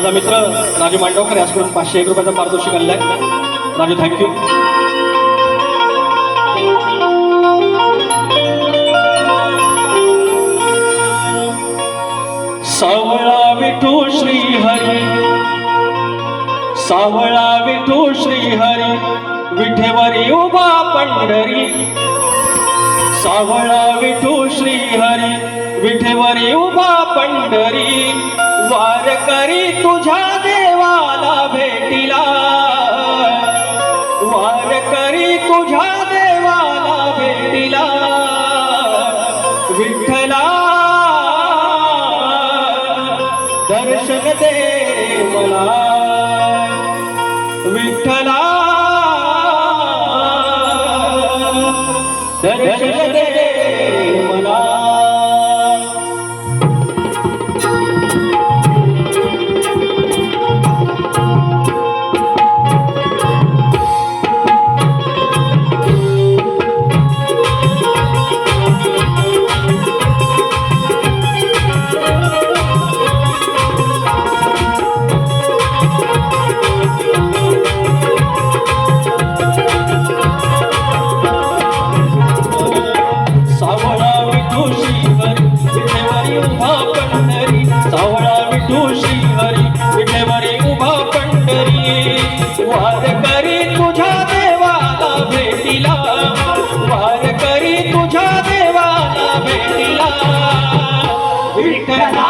माझा मित्र राजू मांडवकर याचकडून पाचशे एक रुपयाचं पारितोषिक आणलंय. राजू थँक्यू सावळा विठू श्री हरी सावळा विठू श्री हरी विठेवरी उभा पंढरी. सावळा विठू श्री हरी विठेवरी उभा पंढरी. वार करी तुझा देवाला भेटीला। वार करी तुझा देवाला भेटीला। विठ्ठला, दर्शन दे मला। विठ्ठला, दर्शन दे विठू श्रीहरी विठेवरी उभा पंढरी. वार करी तुझ्या देवाला भेटीला. वार करी तुझ्या देवाला भेटीला. विठ्ठला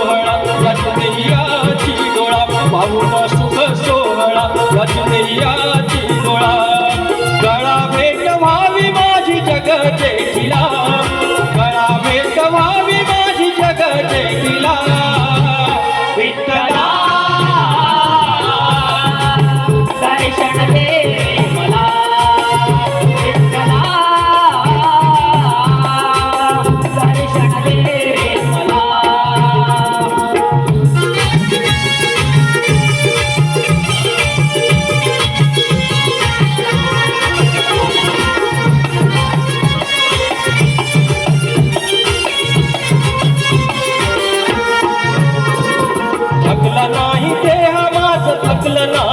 थकला नाही देह माझ थकलं नाही.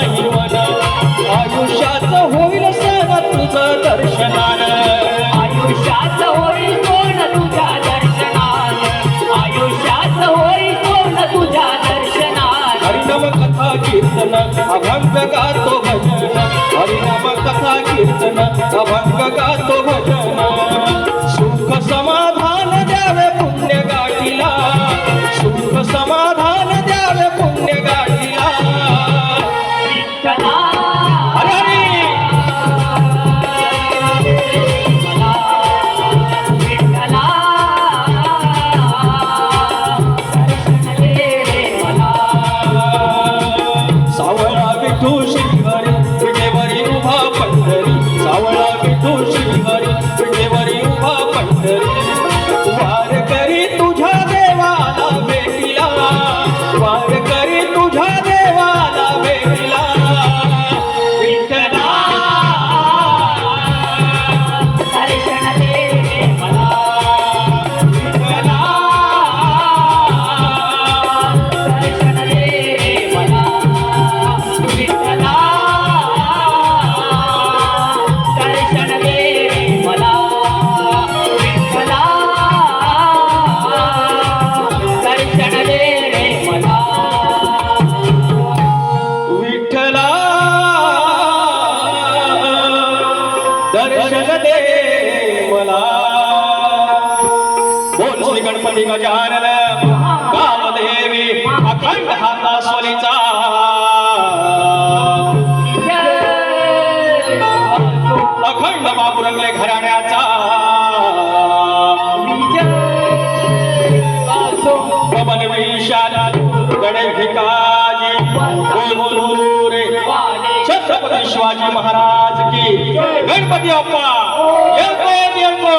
कीर्तन अभंग गातो भजन. हरिनाम कथा कीर्तन अभंग गातो भजन. गजानन कामदेवी अखंड हाता सोलीचा अखंड बाबुरंगले घराण्याचा. पवन विशाल गणे भिकाजी गोंदुरे छत्रपती शिवाजी महाराज की. गणपती अप्पा येतो येतो.